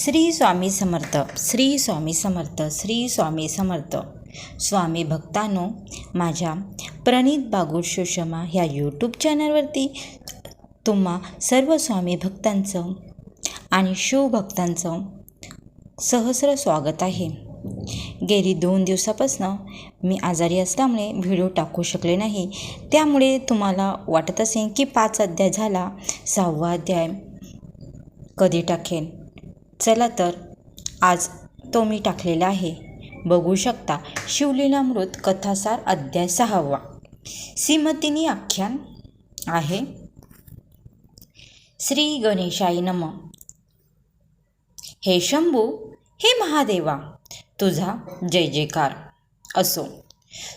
श्री स्वामी समर्थ श्री स्वामी समर्थ श्री स्वामी समर्थ. स्वामी भक्तांनो माझ्या प्रणित बागुल सुषमा ह्या यूट्यूब चॅनलवरती तुम्हा सर्व स्वामी भक्तांचं आणि शिवभक्तांचं सहस्र स्वागत आहे. गेली दोन दिवसापासनं मी आजारी असल्यामुळे व्हिडिओ टाकू शकले नाही. त्यामुळे तुम्हाला वाटत असेल की पाच अध्याय झाला सहावा अध्याय कधी टाकेन? चला तर आज तो मी टाकलेला आहे. बघू शकता शिवलीलामृत कथासार अध्याय सहावा. श्रीमतीनी आख्यान आहे. श्री गणेशाई नम. हे शंभू हे महादेवा तुझा जय जयकार. असो.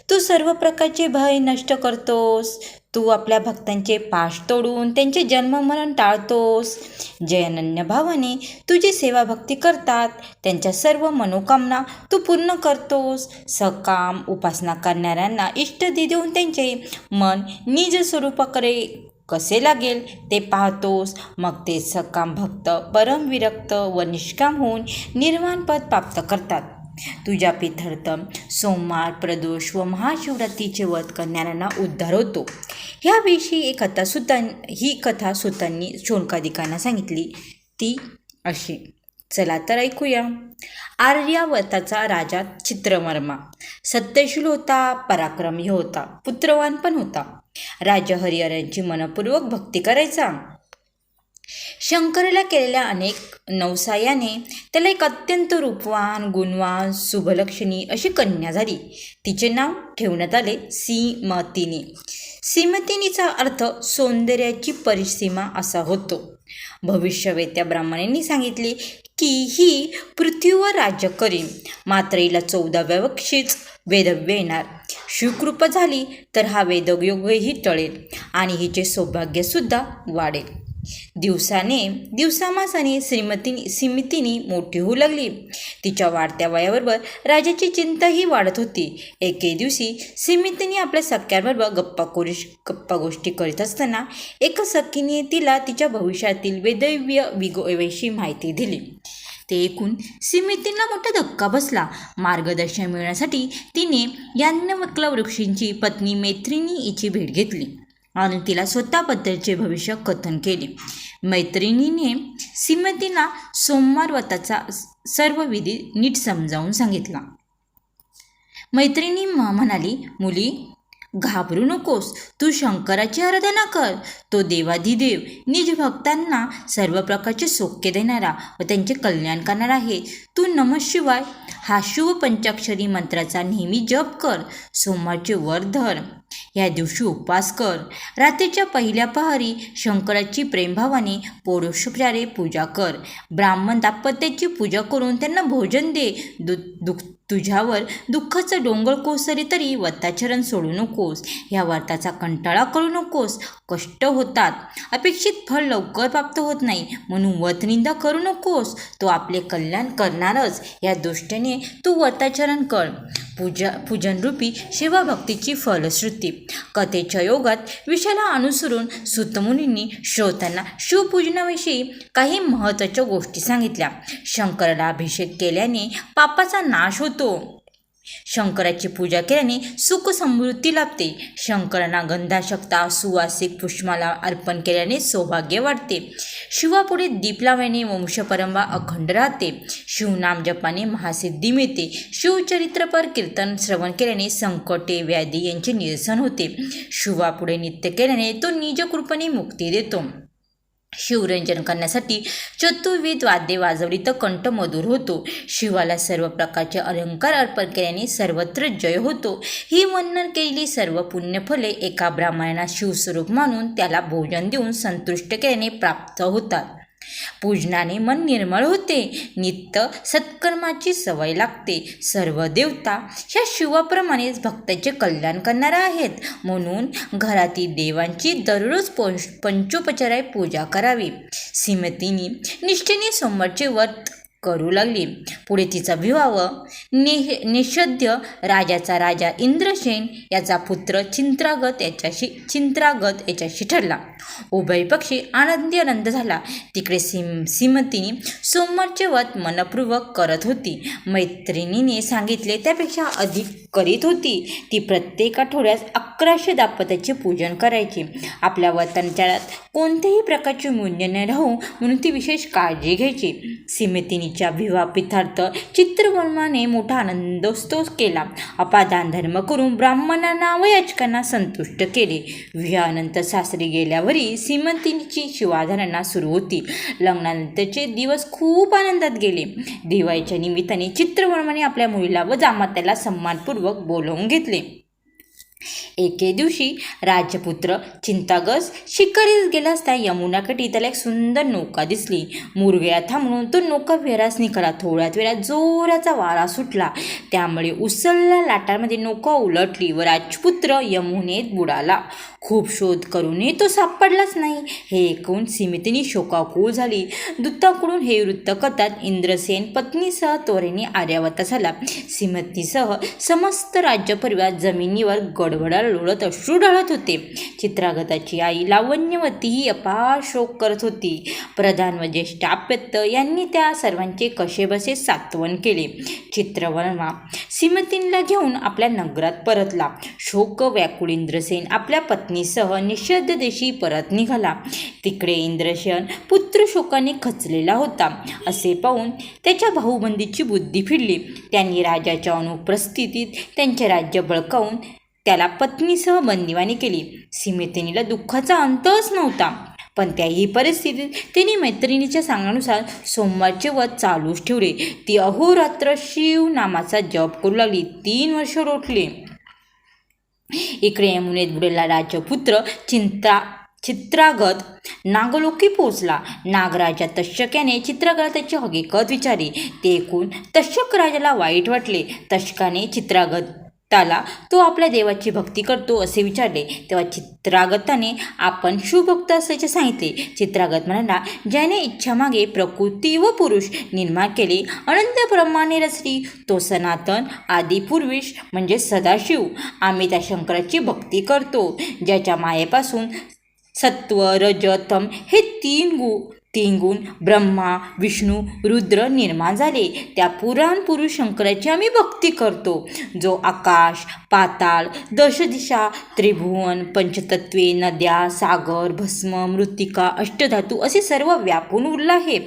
तू सर्व प्रकारचे भय नष्ट करतोस. तू आपल्या भक्तांचे पाश तोडून त्यांचे जन्ममरण टाळतोस. जयनन्य भावाने तुझी सेवा भक्ती करतात त्यांच्या सर्व मनोकामना तू पूर्ण करतोस. सकाम उपासना करणाऱ्यांना इष्टदी देऊन त्यांचे मन निज स्वरूपाकडे कसे लागेल ते पाहतोस. मग ते सकाम भक्त परमविरक्त व निष्काम होऊन निर्वाणपद प्राप्त करतात. तुझ्या पिथर्थम सोमवार प्रदोष व महाशिवरात्रीचे वध करणाऱ्यांना उद्धार होतो. ह्याविषयी एक कथा सुतां ही कथा सुतांनी शोणकादिकांना सांगितली. ती अशी. चला तर ऐकूया. आर्यावर्ताचा राजा चित्रवर्मा सत्यशील होता पराक्रमी होता पुत्रवान पण होता. राजा हरिहरांची मनपूर्वक भक्ती करायचा. शंकरला केलेल्या अनेक नवसायाने त्याला एक अत्यंत रूपवान गुणवान शुभलक्षणी अशी कन्या झाली. तिचे नाव ठेवण्यात आले सीमतिनी. सीमतिनीचा अर्थ सौंदर्याची परिसीमा असा होतो. भविष्यवेत्या ब्राह्मणांनी सांगितले की ही पृथ्वीवर राज्य करीन. मात्र हिला चौदाव्या वर्षीच वेदव्य येणार. शिवकृपा झाली तर हा वेदयोगही टळेल आणि हिचे सौभाग्यसुद्धा वाढेल. दिवसाने दिवसामासाने श्रीमती सिमितीनी मोठी होऊ लागली. तिच्या वाढत्या वयाबरोबर राजाची चिंताही वाढत होती. एके दिवशी सिमितीने आपल्या सख्यांबरोबर गप्पा कोरी गप्पा गोष्टी करीत असताना एका सखीने तिला तिच्या भविष्यातील वेदव्य विगोविषयी माहिती दिली. ते ऐकून सिमितींना मोठा धक्का बसला. मार्गदर्शन मिळण्यासाठी तिने याज्ञवक्ल वृक्षींची पत्नी मैत्रिणी हिची भेट घेतली आणि तिला स्वतःबद्दलचे भविष्य कथन केले. मैत्रिणीने सिमतीला सोमवार व्रताचा सर्व विधी नीट समजावून सांगितला. मैत्रिणी म म्हणाली मुली घाबरू नकोस. तू शंकराची आराधना कर. तो देवाधिदेव निज भक्तांना सर्व प्रकारचे सौख्य देणारा व त्यांचे कल्याण करणारा आहे. तू नमशिवाय हा शुभ पंचाक्षरी मंत्राचा नेहमी जप कर. सोमवारचे वर धर. ह्या दिवशी उपवास कर. रात्रीच्या पहिल्या पहारी शंकराची प्रेमभावाने पोडोषोपचारे पूजा कर. ब्राह्मण दाम्पत्याची पूजा करून त्यांना भोजन दे. दु दुख तुझ्यावर दुःखाचं डोंगर कोसरी तरी वत्ताचरण सोडू नकोस. ह्या व्रताचा कंटाळा करू नकोस. कष्ट होतात. अपेक्षित फळ लवकर प्राप्त होत नाही. म्हणून वतनिंदा करू नकोस. तो आपले कल्याण करणारच. या दृष्टीने तू व्रताचरण कर. पूजा पूजनरूपी शिवभक्तीची फलश्रुती. कथेच्या योगात विषयाला अनुसरून सुतमुनींनी श्रोतांना शिवपूजनाविषयी काही महत्त्वाच्या गोष्टी सांगितल्या. शंकराला अभिषेक केल्याने पापाचा नाश होतो. शंकराची पूजा केल्याने सुख समृद्धी लाभते. शंकरांना गंधाशक्ता सुवासिक पुष्माला अर्पण केल्याने सौभाग्य वाढते शिवापुढे दीप लावल्याने वंशपरंपरा अखंड राहते. शिवनाम जपाने महासिद्धी मिळते. शिवचरित्रपर कीर्तन श्रवण केल्याने संकटे व्याधी यांचे निरसन होते. शिवापुढे नित्य केल्याने तो निजकृपणे मुक्ती देतो. शिवरंजन करण्यासाठी चतुर्विध वाद्ये वाजवली तर कंठ मधुर होतो. शिवाला सर्व प्रकारचे अलंकार अर्पण केल्याने सर्वत्र जय होतो. ही वर्णन केलेली सर्व पुण्यफले एका ब्राह्मणाला शिवस्वरूप मानून त्याला भोजन देऊन संतुष्ट केल्याने प्राप्त होतात. पूजनाने मन निर्मळ होते. नित्य सत्कर्माची सवय लागते. सर्व देवता ह्या शिवाप्रमाणेच भक्ताचे कल्याण करणाऱ्या आहेत. म्हणून घरातील देवांची दररोज पंच पंचोपचाराय पूजा करावी. श्रीमतीने निष्ठेने सोमवारचे व्रत करू लागली. पुढे तिचा विवाह नि निषद्य राजाचा राजा इंद्रसेन याचा पुत्र चिंत्रागत याच्याशी चिंत्रागत याच्याशी ठरला. उभय पक्षी आनंदी आनंद झाला. तिकडे सिम सिमतीने सोमवारचे व्रत मनपूर्वक करत होती. मैत्रिणीने सांगितले त्यापेक्षा अधिक करीत होती. ती प्रत्येक आठवड्यात अकराशे दाम्पत्याचे पूजन करायची. आपल्या व्रतांच्या कोणत्याही प्रकारचे मूल्य न राहू म्हणून ती विशेष काळजी घ्यायची. सीमेतिनीच्या विवापितार्थ चित्रवर्माने मोठा आनंदोत्सव केला. अपादान धर्म करून ब्राह्मणांना व याचकांना संतुष्ट केले. विवाहानंतर सासरी गेल्यावरही सीमंतिनीची शिवाधारणा सुरू होती. लग्नानंतरचे दिवस खूप आनंदात गेले. दिवाळीच्या निमित्ताने चित्रवर्माने आपल्या मुलीला व जामात्याला सन्मानपूर्वक बोलावून घेतले. एके दिवशी राजपुत्र चिंतागस शिकारीस गेला असता यमुनाकाठी त्याला एक सुंदर नौका दिसली. मुरगया थांबून तो नौका विहारास निघाला. थोड्याच वेळात जोराचा वारा सुटला. त्यामुळे उसळल्या लाटांमध्ये नौका उलटली व राजपुत्र यमुनेत बुडाला. खूप शोध करूनही तो सापडलाच नाही. हे ऐकून सीमितीने शोकाकुळ झाली. दूताकडून हे वृत्त करतात इंद्रसेन पत्नीसह त्वरेने आर्यावता झाला सीमतीसह समस्त राज्यपरिवार जमिनीवर गडबडा लोळत अश्रू ढळत होते. चित्रागताची आई लावण्यवती ही अपार शोक करत होती. प्रधान व ज्येष्ठ आप्यत्त यांनी त्या सर्वांचे कसेबसे सात्वन केले. चित्रवर्मा सीमतींना घेऊन आपल्या नगरात परतला. शोक व्याकुळ इंद्रसेन आपल्या पत्नीसह निषद देशी परत निघाला. तिकडे इंद्रसेन पुत्र शोकाने खचलेला होता. असे पाहून त्याच्या भाऊबंदीची बुद्धी फिरली. त्यांनी राजाच्या अनुपस्थितीत त्यांचे राज्य बळकावून त्याला पत्नीसह बंदिवानी केली. सीमेतिनीला दुःखाचा अंतच नव्हता. पण त्याही परिस्थितीत तिने मैत्रिणीच्या सांगण्यानुसार सोमवारचे व्रत चालूच ठेवले. ती अहोरात्र शिव नामाचा जप करू लागली. तीन वर्ष रोटले. इकडे यमुनेत बुडेला राजपुत्र चिंता चित्रागत नागलोकी पोचला नागराजा तक्षक याने चित्रगताची हकीकत विचारली. ते ऐकून तक्षक राजाला वाईट वाटले. तक्षकाने त्याला तो आपल्या देवाची भक्ती करतो असे विचारले. तेव्हा चित्रागताने आपण शिवभक्त असल्याचे सांगितले. चित्रागत म्हणाला ज्याने इच्छामागे प्रकृती व पुरुष निर्माण केले अनंत ब्रह्माने रचली. तो सनातन आदिपुरुष म्हणजे सदाशिव. आम्ही त्या शंकराची भक्ती करतो ज्याच्या मायेपासून सत्व रजतम हे तीन गु तीन गुण ब्रह्मा विष्णू रुद्र निर्माण झाले. त्या पुराण पुरुष शंकराची आम्ही भक्ती करतो. जो आकाश पाताळ दशदिशा त्रिभुवन पंचतत्वे नद्या सागर भस्म मृत्तिका अष्टधातू असे सर्व व्यापून उरला आहे.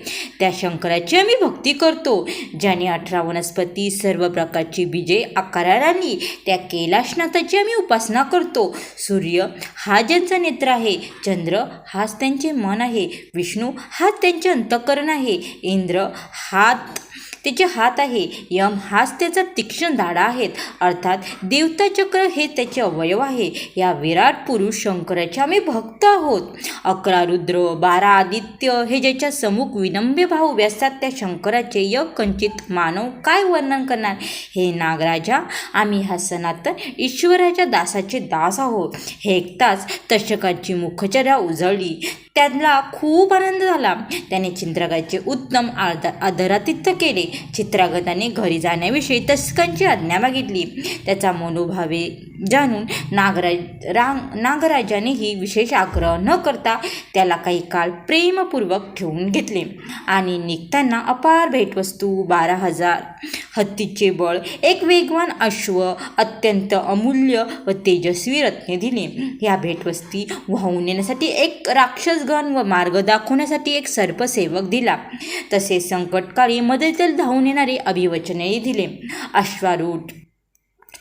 त्या शंकराची आम्ही भक्ती करतो. ज्याने अठरा वनस्पती सर्व प्रकारची बीजे आकाराला आली त्या कैलाशनाथाची आम्ही उपासना करतो. सूर्य हा ज्यांचा नेत्र आहे चंद्र हाच त्यांचे मन आहे विष्णू हा त्यांचे अंतःकरण आहे. इंद्र हात त्याचे हात आहे. यम हाच त्याचा तीक्ष्ण दाडा आहेत. अर्थात देवताचक्र हे त्याचे अवयव आहे. या विराट पुरुष शंकराचे आम्ही भक्त आहोत. अकरा रुद्र बारा आदित्य हे ज्याच्या समुख विनम्य भाव व्यसतात त्या शंकराचे यकंचित कंचित मानव काय वर्णन करणार? हे नागराजा आम्ही हा सनातन ईश्वराच्या दासाचे दास आहोत. हे ऐकताच तशकाची मुखचर्या उजळली. त्याला खूप आनंद झाला. त्याने चित्रकाचे उत्तम आदर आदरातिथ्य केले. चित्रागताने घरी जाण्याविषयी तस्कांची आज्ञा मागितली. त्याचा मनोभावे जाणून नागराज रांग नागराजानेही विशेष आग्रह न करता त्याला काही काळ प्रेमपूर्वक ठेवून घेतले. आणि निघताना अपार भेटवस्तू बारा हजार हत्तीचे बळ एक वेगवान अश्व अत्यंत अमूल्य व तेजस्वी रत्ने दिली. या भेटवस्ती वाहून येण्यासाठी एक राक्षसगण व मार्ग दाखवण्यासाठी एक सर्पसेवक दिला. तसेच संकटकाळी मदतीला धावून येणारे अभिवचनही दिले. अश्वारूढ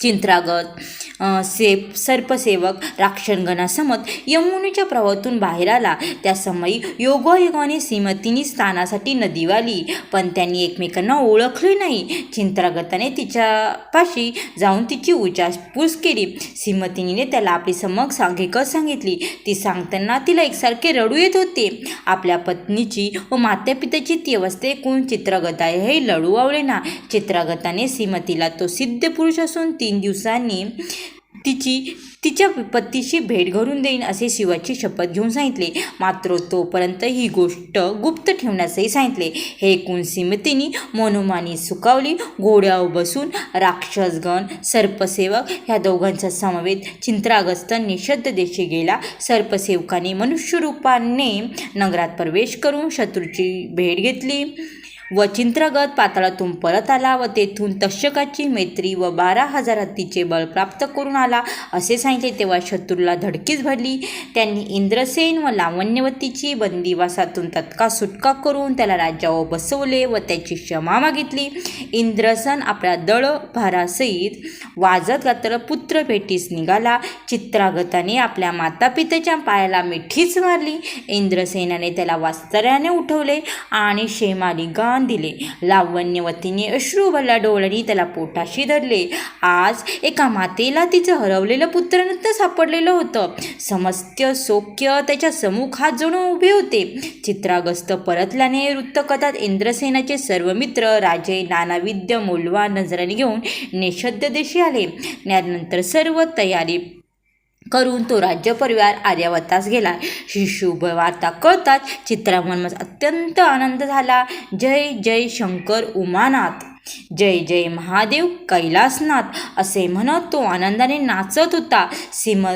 चिंत्रागत से सर्पसेवक राक्षणगणासमत यमुनेच्या प्रवाहातून बाहेर आला. त्या समयी योगायोगाने सीमतीनी स्थानासाठी नदी वाली पण त्यांनी एकमेकांना ओळखले नाही. चिंत्रागताने तिच्यापाशी जाऊन तिची उचापूस केली. सीमतिनीने त्याला आपली समक सांगिकत सांगितली. ती सांगताना तिला एकसारखे रडू येत होते. आपल्या पत्नीची व मातापित्याची ती अवस्था ऐकून चित्रगता हे लढू आवळे ना चित्रगताने सीमतीला तो सिद्ध पुरुष असून तीन दिवसांनी तिची तिच्या विपत्तीशी भेट घडून देईन असे शिवाची शपथ घेऊन सांगितले. मात्र तोपर्यंत ही गोष्ट गुप्त ठेवण्यासही सांगितले. हे ऐकून सीमतीने मनोमानी सुकावली घोड्यावर बसून राक्षसगण सर्पसेवक ह्या दोघांचा समवेत चिंत्रागस्त निषद्ध देशी गेला. सर्पसेवकाने मनुष्यरूपाने नगरात प्रवेश करून शत्रूची भेट घेतली. व चिंत्रगत पाताळातून परत आला व तेथून तक्षकाची मैत्री व बारा हजार हत्तीचे बळ प्राप्त करून आला असे सांगितले तेव्हा शत्रूला धडकीच भरली. त्यांनी इंद्रसेन व लावण्यवतीची बंदिवासातून तत्काळ सुटका करून त्याला राज्यावर बसवले व त्याची क्षमा मागितली. इंद्रसन आपल्या दळ भारासहित वाजत गात्र पुत्र भेटीस निघाला. चित्रागताने आपल्या मातापित्याच्या पायाला मिठीच मारली. इंद्रसेनाने त्याला वास्तऱ्याने उठवले आणि शेमाली गान दिले. लावण्यवतीने अश्रू भरल्या डोळ्यांनी त्याला पोटाशी धरले. आज एका मातेला तिचं हरवलेलं पुत्रनंतर सापडलेलं होतं. समस्त सौख्य त्याच्या समुखात जणू उभे होते. चित्रागस्त परतल्याने वृत्तकथात इंद्रसेनाचे सर्व मित्र राजे नानाविद्य मोलवा नजराने घेऊन निषद्ध देशी आले. त्यानंतर सर्व तयारी करून तो राज्यपरिवार आर्यावतास गेला. ही शुभ वार्ता कळताच चित्रामन अत्यंत आनंद झाला. जय जय शंकर उमानाथ. जय जय महादेव कैलासनाथ असे म्हणत तो आनंदाने नाचत होता. सीम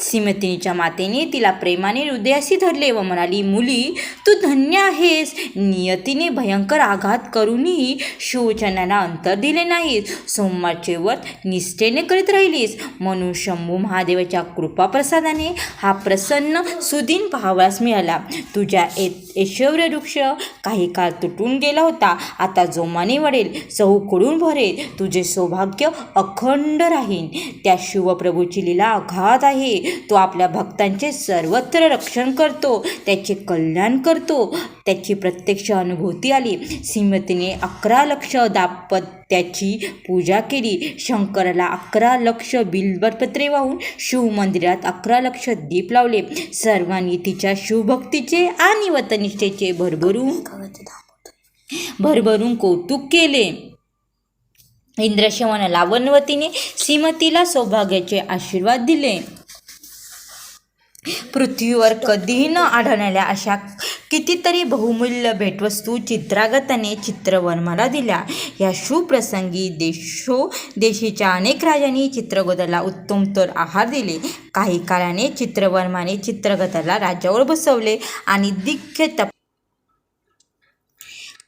सीमतिनीच्या मातेने तिला प्रेमाने हृदयाशी धरले व म्हणाली मुली तू धन्य आहेस. नियतीने भयंकर आघात करूनही शिवचनाला अंतर दिले नाहीस. सोमवारचे व्रत निष्ठेने करीत राहिलीस. म्हणून शंभू महादेवाच्या कृपाप्रसादाने हा प्रसन्न सुदीन पाहावयास मिळाला. तुझ्या ए ऐश्वर्य वृक्ष काही काळ तुटून गेला होता. आता जोमाने वडेल. चहूकडून भरेल तुझे सौभाग्य अखंड राहीन. त्या शिवप्रभूची लीला अघात आहे. तो आपल्या भक्तांचे सर्वत्र रक्षण करतो त्याचे कल्याण करतो. त्याची प्रत्यक्ष अनुभूती आली. श्रीमतीने अकरा लक्ष दाम्पत्याची पूजा केली. शंकराला अकरा लक्ष बिल्बपत्रे वाहून शिवमंदिरात अकरा लक्ष दीप लावले. सर्वांनी तिच्या शिवभक्तीचे आणि वतनिष्ठेचे भरभरून भरभरून कौतुक केले. इंद्रशवन लावणवतीने श्रीमतीला सौभाग्याचे आशीर्वाद दिले. पृथ्वीवर कधीही न आढळणाऱ्या अशा कितीतरी बहुमूल्य भेटवस्तू चित्रागताने चित्रवर्माला दिल्या. या सुप्रसंगी देशो देशीच्या अनेक राजांनी चित्रगताला उत्तमोत्तर आहार दिले. काही काळाने चित्रवर्माने चित्रगताला राज्यावर बसवले आणि दिग्ग तप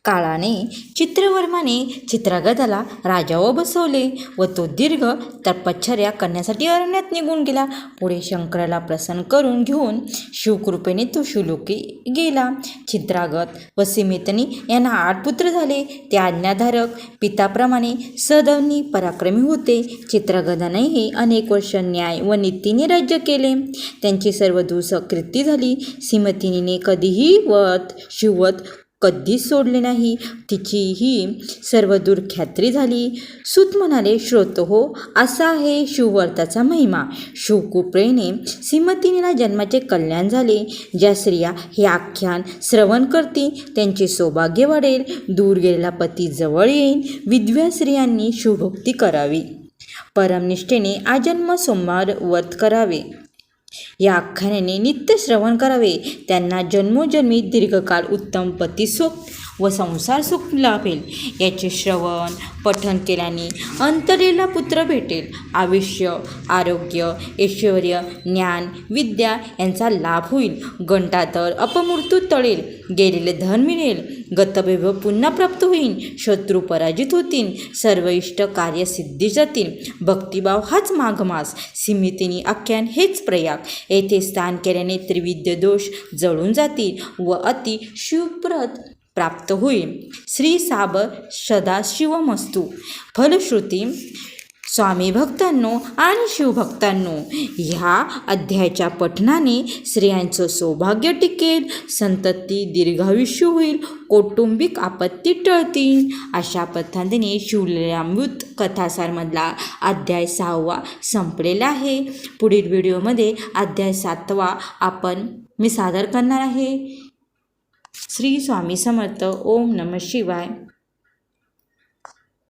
काळाने चित्रवर्माने चित्रगताला राजावर बसवले व तो दीर्घ तपश्चर्या करण्यासाठी अरण्यात निघून गेला. पुढे शंकराला प्रसन्न करून घेऊन शिवकृपेने तो शिवलोकी गेला. चित्रागत व सीमितनी यांना आठ पुत्र झाले. ते आज्ञाधारक पिताप्रमाणे सदवनी पराक्रमी होते. चित्रगतानेही अनेक वर्ष न्याय व नीतीने राज्य केले. त्यांची सर्व दुसकृती झाली. सिमतिनीने कधीही वत शिवत कधीच सोडले नाही. तिचीही सर्वदूर ख्यात्री झाली. सुत म्हणाले श्रोत हो असा आहे शिवव्रताचा महिमा. शिवकुप्रेने श्रीमतीनीला जन्माचे कल्याण झाले. ज्या स्त्रिया हे आख्यान श्रवण करतील त्यांचे सौभाग्य वाढेल. दूर गेलेला पती जवळ येईल विधव्या स्त्रियांनी शिवभक्ती करावी. परमनिष्ठेने आजन्म सोमवार व्रत करावे. या आख्यानाने नित्य श्रवण करावे. त्यांना जन्मोजन्मी दीर्घकाळ उत्तम पती सोप व संसार सुख लाभेल याचे श्रवण पठन केल्याने अंतरेला पुत्र भेटेल. आयुष्य आरोग्य ऐश्वर ज्ञान विद्या यांचा लाभ होईल. गंटातर अपमृत्यू तळेल गेलेले धन मिळेल. गतवैभव पुन्हा प्राप्त होईल शत्रू पराजित होतील. सर्व इष्ट कार्य सिद्धी जातील. भक्तिभाव हाच माघमास. सीमितीने आख्यान हेच प्रयाग. येथे स्थान केल्याने त्रिविद्य दोष जळून जातील व अति शिवप्रत प्राप्त होईल. श्री साबर सदाशिवमस्तू. फलश्रुती स्वामी भक्तांनो आणि शिवभक्तांनो ह्या अध्यायाच्या पठणाने स्त्रियांचं सौभाग्य टिकेल संतती दीर्घायुष्य होईल कौटुंबिक आपत्ती टळतील. अशा पद्धतीने शिवलीलामृत कथासारमधला अध्याय सहावा संपलेला आहे. पुढील व्हिडिओमध्ये अध्याय सातवा आपण मी सादर करणार आहे. श्री स्वामी समर्थ. ओम नम शिवाय.